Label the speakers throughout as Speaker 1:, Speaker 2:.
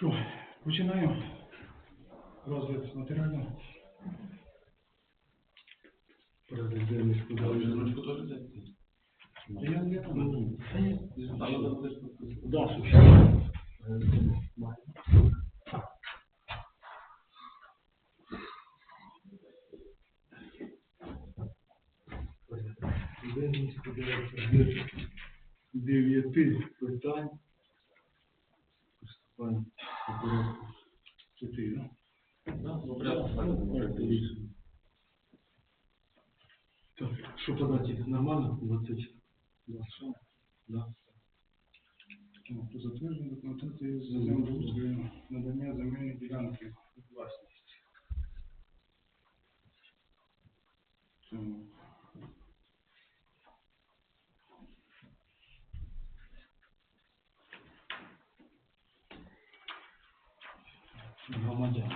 Speaker 1: Що, починаємо розгляд матеріалів. Порядок денний складали. Я не
Speaker 2: підписати.
Speaker 1: Да? Денний складається дев'яти питань. По порядку.
Speaker 2: Да, ну,
Speaker 1: Ну,
Speaker 2: ну,
Speaker 1: порядку рішення. Так, що по даті? Нормально? 20? 26? Да. Ну, Про затвердження документації з землеустрою, надання земельної ділянки власність. Цьому. Громадян.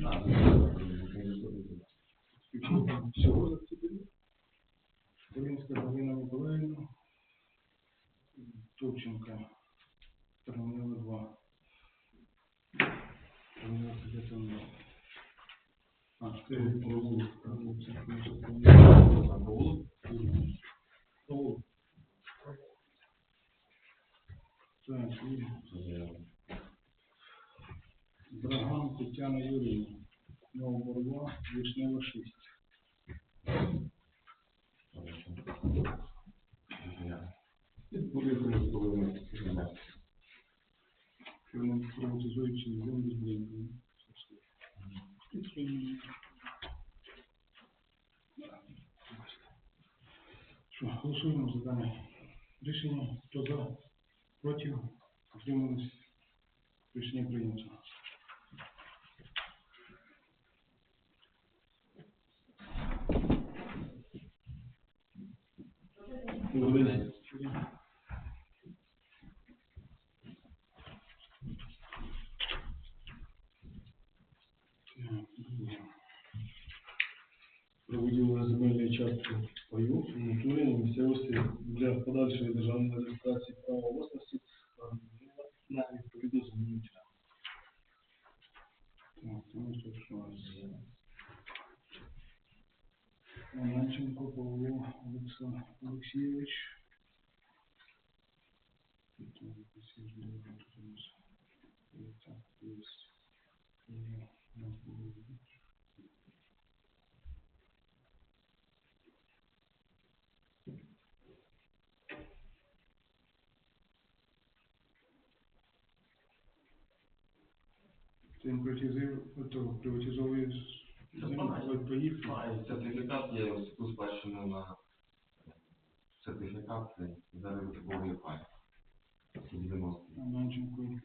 Speaker 2: Да,
Speaker 1: Всього за ці дні? Волинська Николаевна. Товченка, Термінова 2. Термінова де там? А, це провулок. провулок, це провулок. Вишнева 6. Фірма приватизуючи землю з будинками. Що, голосуємо за дане рішення. Хто за, проти, утримались. Рішення прийнято.
Speaker 2: Добрий день.
Speaker 1: Про виділення земельної частки паю в натурі на місцевості для подальшої державної реєстрації права власності на відповідну земельну. Так, тому що що у нас є? Омельченко Павло Олекса- Олексійович.
Speaker 2: Сертифікат є у спадщину на сертифікат це зареєстрований файл. 90.
Speaker 1: Омельченко,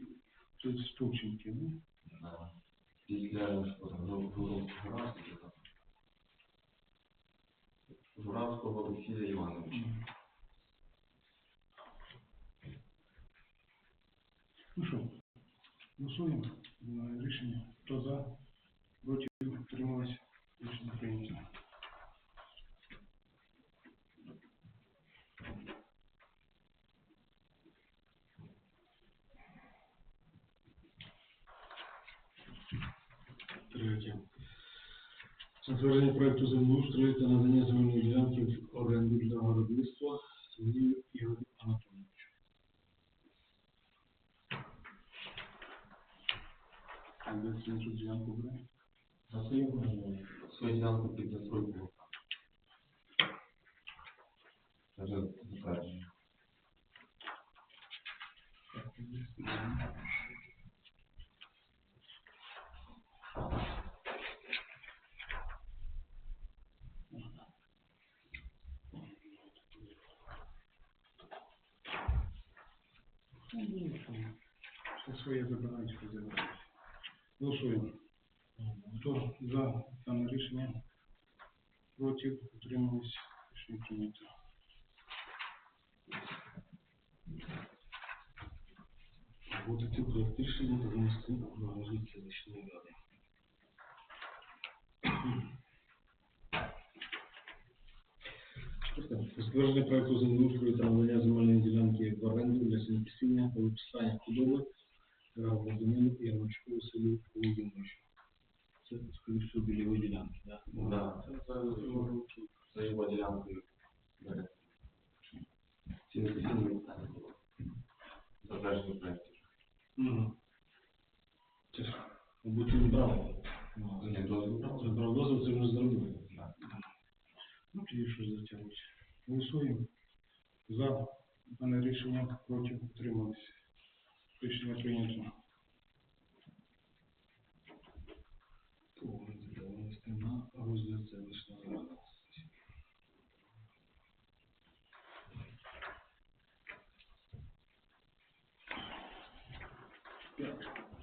Speaker 1: Стученки, ну?
Speaker 2: Да. Після Жу- Жу- Журавського, там. Журавського Олексія Івановича.
Speaker 1: Ну що, голосуємо на рішення. Хто за, проти, утрималось, рішення прийнято. Третє. Затвердження проекту землеустрою та надання земельної ділянки в оренду для виробництва Сергію Ігорю Анатолійовичу. А де це тут ділянку бере?
Speaker 2: За свою свою ділянку під застройку. Це вже затвердження.
Speaker 1: Все своє забирають, що забирають. Голосуємо. Хто за дане рішення? Проти, утримались, рішення прийнято. Вот эти проект рішення винести на розгляд селищної ради. Затвердження проекту землеустрою та надання в оренду для сінокосіння та виписання худоби
Speaker 3: громадянину Ярмачку Василю Володимировичу. Це, скоріше всього, біля його ділянки, так?
Speaker 2: Да, це, це, це його ділянкою. бере. Ці постійні питання було. Затвердження проєктів.
Speaker 3: Угу. Це ж, мабуть, він брав.
Speaker 2: Ні, дозвіл брав.
Speaker 3: Це брав дозвіл, це вже зробили. Ну, тоді що затягнуть.
Speaker 1: Голосуємо. За дане рішення проти утримались. Рішення прийнято.
Speaker 3: Винести на розгляд селищної ради.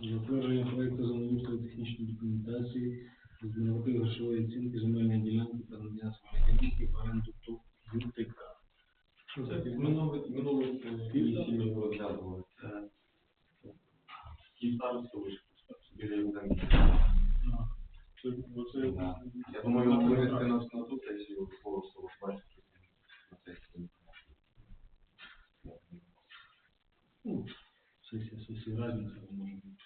Speaker 3: Затвердження проекту землеустрою технічної документації з нормативно грошової оцінки земельної ділянки та надання земельної ділянки в оренду ТОВ ЮТК. Що
Speaker 2: Це минулий комісії ми його розглядували. Це вишка. Біля Євгенки.
Speaker 1: Це, бо це,
Speaker 2: Я думаю, його винести на, ту сесію, слово бачити на сесію.
Speaker 3: Ну, сесія, сесія, разниця може бути.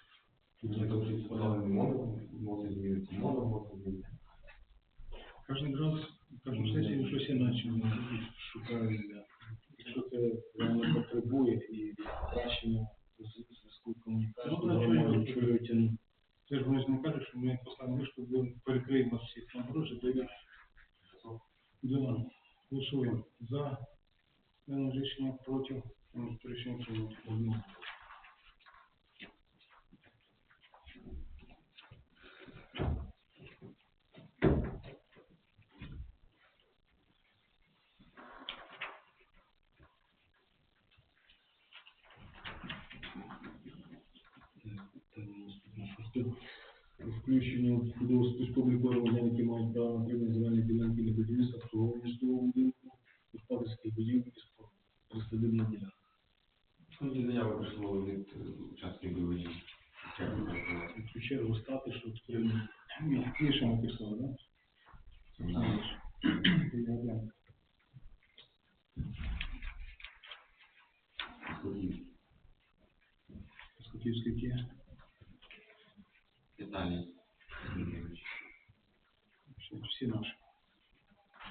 Speaker 2: Тут не дуже сказали, не можна, може змінити, можна, може змінити.
Speaker 1: кожен раз, кожну сесію щось іначе
Speaker 3: шукають, да. якщо це реально потребує і покращення з- зв'язку комунікації,
Speaker 1: Ну, да,
Speaker 3: громади,
Speaker 1: чого
Speaker 3: що його тягнути.
Speaker 1: Це ж вони ж не кажуть, що ми поставимо вишку, бо перекриємо всіх на гроші, то я Да. Голосуємо. За дане рішення проти М, рішення прийнято.
Speaker 3: Одну. Так, питання наступне. Шосте. Включення до списку обліку громадян, які мають право на отримання земельної ділянки для будівництва обслуговування житлового будинку, господарських будівель і спорту. Присадибна ділянка.
Speaker 2: Ну, заяви прийшло від е, учасників бойових дій. Чесно кажучи,
Speaker 3: В цю чергу стати, що отримати.
Speaker 1: Ні, більше написано, да?
Speaker 2: да.
Speaker 1: Я глянь.
Speaker 2: Сходів.
Speaker 3: Скотівський є.
Speaker 2: Віталій Сергійович.
Speaker 1: Всі, всі наші.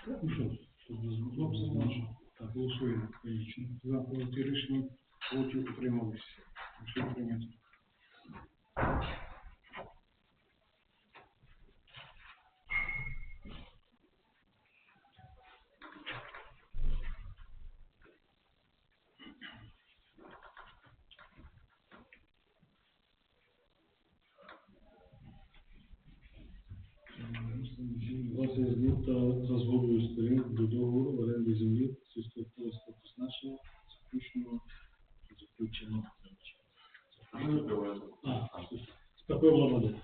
Speaker 3: Ну що, тут без
Speaker 1: Хлопці наші. Так, голосуємо. Логічно. За проти рішення проти утримались. Рішення.
Speaker 3: Власне звіт та за згодою сторін до договору оренди землі сільськогосподарського призначення заключено заключено.
Speaker 2: Ми вибиваємо.
Speaker 3: А, з такою громади.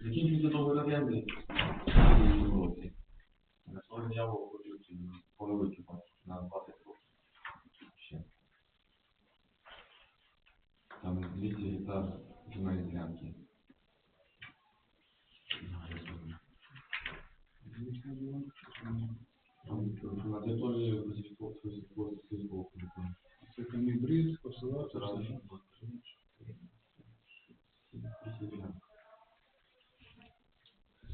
Speaker 2: Закінчується договір оренди. в році. На свою заяву хочуть поновити на 20 років. Ще. Там 200 гектар земельної ділянки. Там на території сільського сільського сільського комітету.
Speaker 1: Це камібрид, посила,
Speaker 2: Це
Speaker 1: це
Speaker 2: разом.
Speaker 1: все.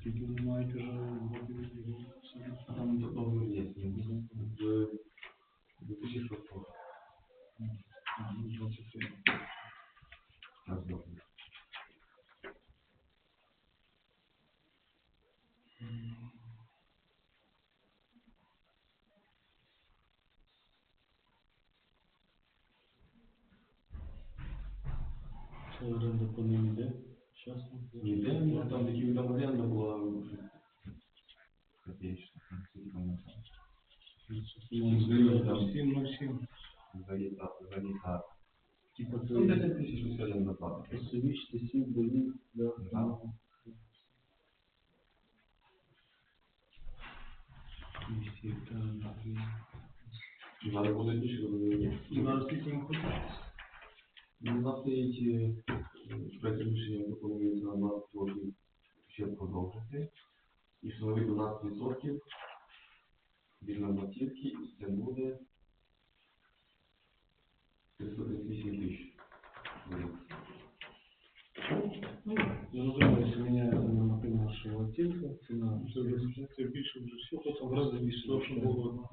Speaker 3: Скільки ви маєте вже років його садити?
Speaker 2: А Там договір є. ну, В 2006 року.
Speaker 3: А, ну, 23.
Speaker 2: у нас договір.
Speaker 3: Це оренда по ним йде? Часно?
Speaker 2: Ніде, ну, там такі там оренда була копеечна. там скільки там на це?
Speaker 3: Ну, Типа це
Speaker 2: 10 тисяч ось оренда плата.
Speaker 3: Пасовіч, тисів, болів, да.
Speaker 2: Да.
Speaker 3: 200 гектарів.
Speaker 2: Зараз буде більше, розуміє.
Speaker 1: Зараз скільки ми хочемо?
Speaker 2: Ну, нас стоїть е, проект рішення пропонується на 20 років ще продовжити і встановити 12% від нормативки, і це буде 538 тысяч.
Speaker 3: Ну, зажались у меня, например, шелотинка, цена.
Speaker 1: Це більше
Speaker 3: вже все, то там в рази більше, то, що було.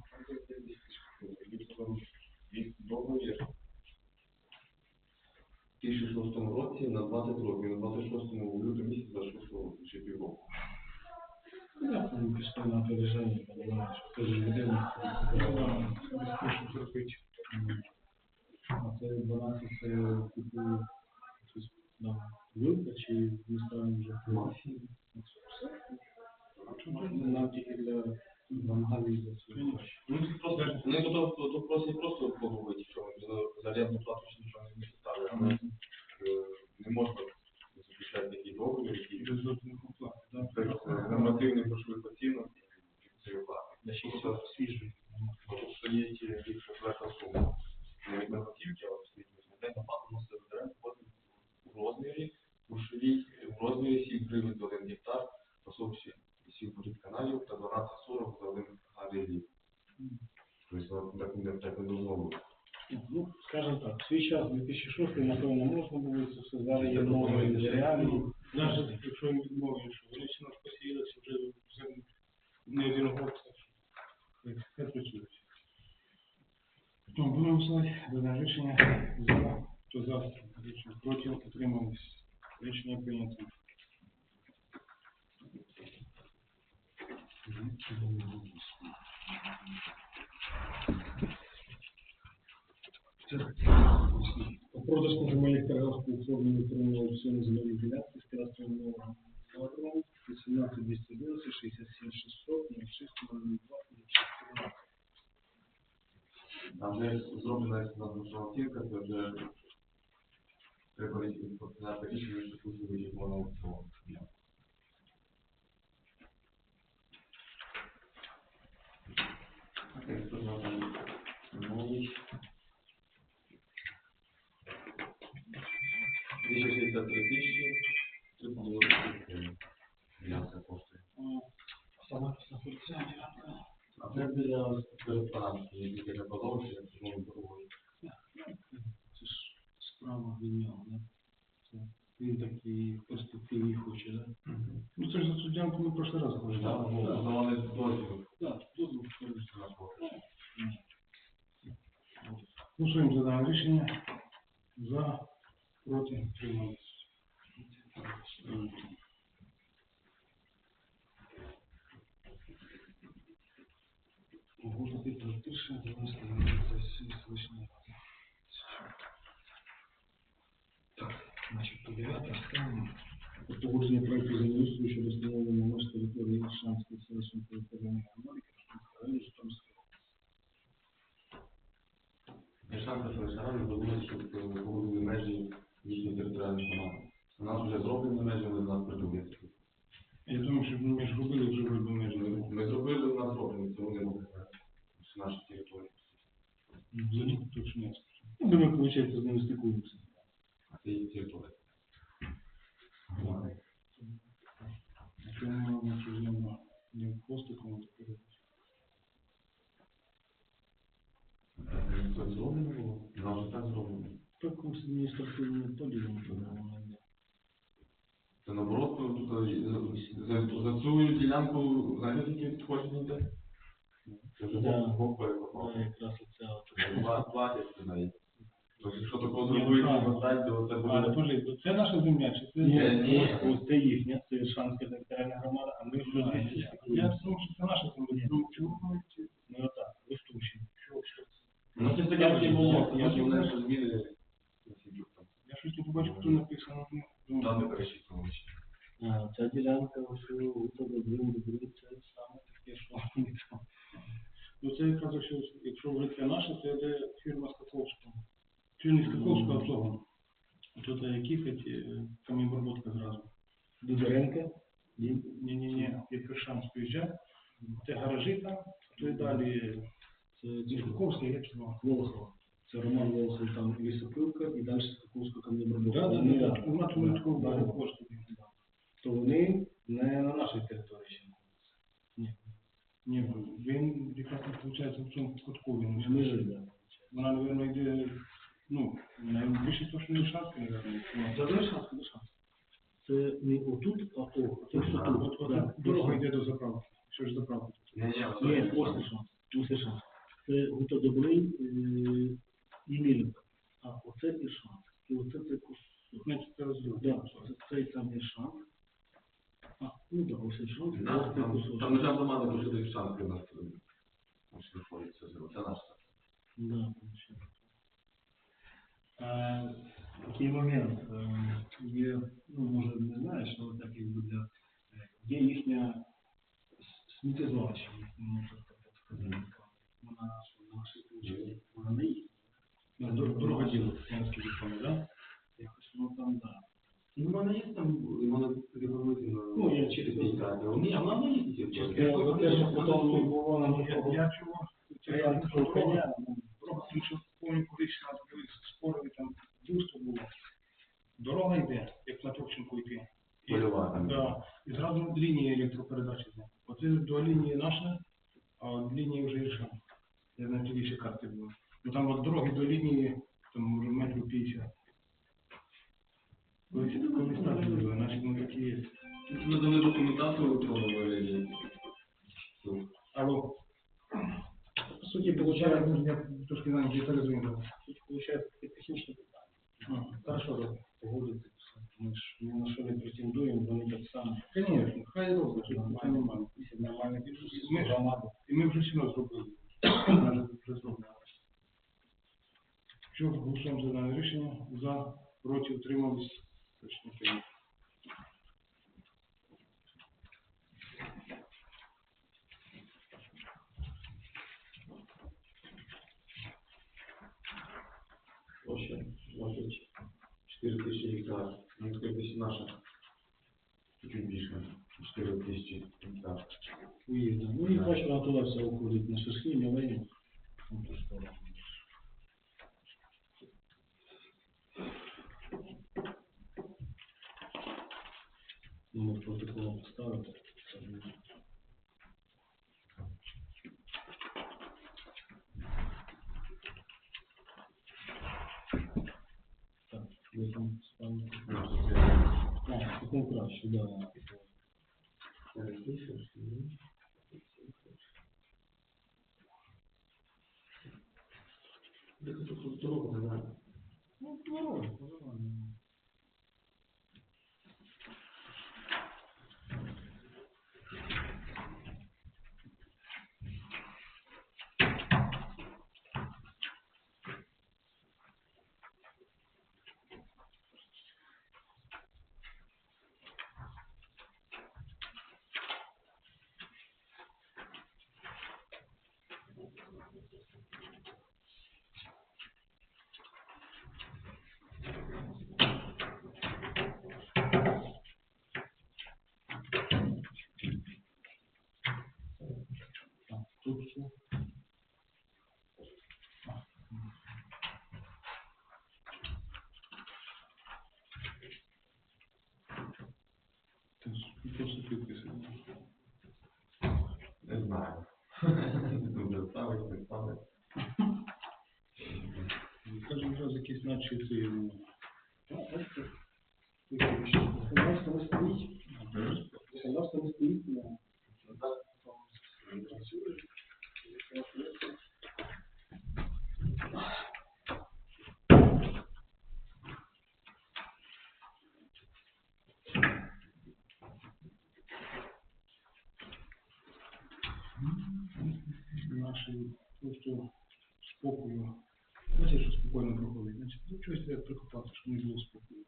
Speaker 2: Доларів. У 2006 році на 20 років, на 26 лютому місяці зайшло ще півроку.
Speaker 3: Я там пішли на опереження, подумав, що Да, людина.
Speaker 1: Безпечно терпить.
Speaker 3: А це 12, це типу, щось, вилка чи ми ставимо вже
Speaker 2: Максим.
Speaker 3: Нам тільки для мангалів для цього.
Speaker 2: Ну, просто, ну, то, то, то просять просто поговорити, що за, зарядну плату ще нічого не ставили, е, не можна заключати
Speaker 1: Без оплат.
Speaker 2: Тобто нормативний грошових оцінок і цієї оплати.
Speaker 1: Для ще все свіжий.
Speaker 2: Тут стоїть їх четверта сума. Готівки, але стоїть на плату, у нас беремо в розмірі, грошовій, в розмірі 7 гривень за 1 гектар, особці 7 каналів та 12,40 за 1 гривень. Тобто, так не так не.
Speaker 3: Ну, скажем так, в свій час, 2006, напевно, можна було це все, зараз є нові реалії.
Speaker 1: Навіть якщо їм відмовили, що вони всі нас посіялися вже землю не одиноговорця, це працюють. Тому будемо голосувати за рішення за, то за, рішення проти, утримались. Рішення прийнято.
Speaker 3: Про продаж на земельних торгах по формі електронного аукціону земельних ділянки з кадастровим номером 18 211 67 600 06 02 14.
Speaker 2: Там вже зроблена наша оцінка, це вже треба починати рішення, що тут вийде на аукціон. Окей, тут нам там новий. 263 тисячі, це було м'ясо коштує.
Speaker 1: Сама ділянка.
Speaker 2: А це біля перестанції, які для подовження, ну, другої.
Speaker 3: Це ж справа від нього, да? Це він такий в перспективі хоче, да?
Speaker 1: Ну це ж за цю ділянку ми в прошлий раз говорили.
Speaker 2: Да, ну, давали дозвіл
Speaker 3: Так, дозвіл
Speaker 2: на кошти.
Speaker 1: Голосуємо за дане рішення. За, проти, утримались.
Speaker 3: Угодно підпише, 97 лишнє. Так, значить, по 9 останнє. Про погодження проекту землеустрою щодо встановлення меж території Шанської селищної територіальної громади, Київського району, Житомирської
Speaker 2: Шанси Федеральної довелося, щоб погодили межі їхньої територіальної громади. У нас вже зроблені межі, вони в нас придумали.
Speaker 1: Я думаю, що ми ж робили вже межі.
Speaker 2: Ми зробили, у нас зроблені, це вони роблять. Це наша територія.
Speaker 1: За них точно не скажу.
Speaker 3: Ми, виходить, з ними стикуємося.
Speaker 2: А
Speaker 1: маємо що кому-то.
Speaker 2: Це зроблено було? Так зроблено.
Speaker 3: Так,
Speaker 2: наоборот, тут за, цю ділянку, хочуть йде? Це вже
Speaker 3: Да.
Speaker 2: Бог- Бог перекопав.
Speaker 3: Якраз оця от.
Speaker 2: Два- Платять туди. Тобто, якщо такого
Speaker 1: Ні,
Speaker 2: зробити,
Speaker 1: правильно.
Speaker 2: то так, то це
Speaker 1: А,
Speaker 2: буде...
Speaker 1: подожди, то це наша земля, чи це?
Speaker 2: Ні, ні.
Speaker 3: Ось це їхня, це Шанська територіальна громада, а ми
Speaker 1: А, Я думаю, що це наша земля. Ну, чому ми
Speaker 3: Ми отак, вистучимо.
Speaker 2: Ну, це таке вже було, я ж вони що зміни.
Speaker 1: Я щось не побачив, хто написано. ну, ну,
Speaker 2: Там не пересчитували ще.
Speaker 3: А, ця ділянка, ось у тебе дрим, дрим, це саме таке, що вони там.
Speaker 1: Ну це якраз, якщо, якщо вже це наша, це йде фірма Скаковська. Чи не Скаковська, а Цоган. Тут як їхати, камінь зразу.
Speaker 3: Дудоренка, ні?
Speaker 1: Ні-ні-ні, як шанс приїжджає, це гаражі там, то й далі
Speaker 3: Це
Speaker 1: не
Speaker 3: ці
Speaker 1: Скаковська, як чого.
Speaker 3: Волохова. Це Роман Волохов, там лісопилка і далі Скаківська кам'янобробота.
Speaker 1: Да, да,
Speaker 3: Вони,
Speaker 1: да,
Speaker 3: да,
Speaker 1: у
Speaker 3: да,
Speaker 1: такого
Speaker 3: да.
Speaker 1: багато.
Speaker 3: То вони не на нашій території ще.
Speaker 1: Ні, він якраз виходить в цьому кутку він.
Speaker 3: Ми ж, да.
Speaker 1: Вона, мабуть, йде, ну, найбільше то, що не шанс, мабуть.
Speaker 3: Це не шанс, не шанс. Це не отут, а о, це
Speaker 2: Ага.
Speaker 3: тут.
Speaker 1: От, от
Speaker 3: да.
Speaker 1: дорога йде до заправки. Що ж за правда?
Speaker 2: Ні, ні,
Speaker 3: Ні, просто шанс. Просто шанс. Це гутодобрий е, і мілінка. А оце і шанс. І оце це кусок.
Speaker 1: Значить, це розділ.
Speaker 3: Да, це цей самий шанс. А, ну да, ось і шанс,
Speaker 2: Да,
Speaker 3: ось цей
Speaker 2: там,
Speaker 3: кусочок.
Speaker 2: там лежав до мене, бо сюди шанки на Ось знаходиться, це наш сад.
Speaker 3: Да, получается.
Speaker 1: А, такий момент. е, Є, ну, може, не знаєш, але так якби для... е, Є їхня с- сміттєзвалище, можна так сказати. Вона що, на нашій площаді, вона не їхня. Ну, дор- Дорога діло, Київський відповідь, да? Якось воно там, да.
Speaker 2: Ну, в мене є там, в мене приблизно...
Speaker 1: Ну, я чисто-
Speaker 2: Ні, а в мене є ті
Speaker 3: Я за те, що потім не було нам
Speaker 1: Я,
Speaker 3: такого
Speaker 1: я чого?
Speaker 3: варіанту
Speaker 1: Дорога,
Speaker 3: коня.
Speaker 1: дорога, тому що помню, колись нас були спорили, там дюсто було. Дорога йде, як на Товченку йти. І-
Speaker 2: Польова там.
Speaker 1: Да. І зразу лінії електропередачі йде. Оце до лінії наша, а від лінії вже інша. Я на тоді ще карти були. Ну там от дороги до лінії, там може метрів 50. Колись, колись так було, наші ну такі є.
Speaker 2: Ми дали документацію в електронному вигляді. Ну,
Speaker 1: Алло.
Speaker 3: По суті,
Speaker 1: Получаю,
Speaker 3: виходить,
Speaker 1: я трошки знаю, я перезвонив.
Speaker 3: виходить, таке технічне питання. Хорошо, да, погодити. Ми ж ні на що не претендуємо, вони так само.
Speaker 1: Звісно, хай
Speaker 3: Це
Speaker 1: нормально.
Speaker 3: нормально. Це нормально.
Speaker 1: Ми
Speaker 3: Громаду.
Speaker 1: І ми вже все зробили. Навіть вже зроблено. Що голосуємо за дане рішення? За, проти, утримались. Точно прийнято.
Speaker 2: Площа, значить, 4 тисячі гектар. Ну, 4 тисячі наша. Чуть більше. 4 тисячі гектар.
Speaker 3: Уїзда. Ну і хоч вона все уходить на шашки, мілені. Ну, то що. Номер протоколу поставити. Так, ви там.
Speaker 2: Ну,
Speaker 3: А, краще, да.
Speaker 2: 4 тисячі. Де тут дорога, не знаю.
Speaker 3: Ну, нормально, нормально. Так, тут все.
Speaker 1: Теж просто підписано.
Speaker 2: Не знаю. Дуже ставить, не ставить.
Speaker 1: Скажімо, зараз якісь Ось це ну,
Speaker 3: Законодавство не стоїть. Законодавство не стоїть на
Speaker 1: наші просто спокою. Знаєте, що спокійно проходить. Значить, ну чогось треба прикопати, щоб не було спокою.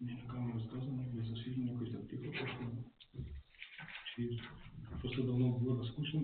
Speaker 1: Ні, на камеру сказано, для засвідчення якоїсь там пошло. Чи просто давно було скучно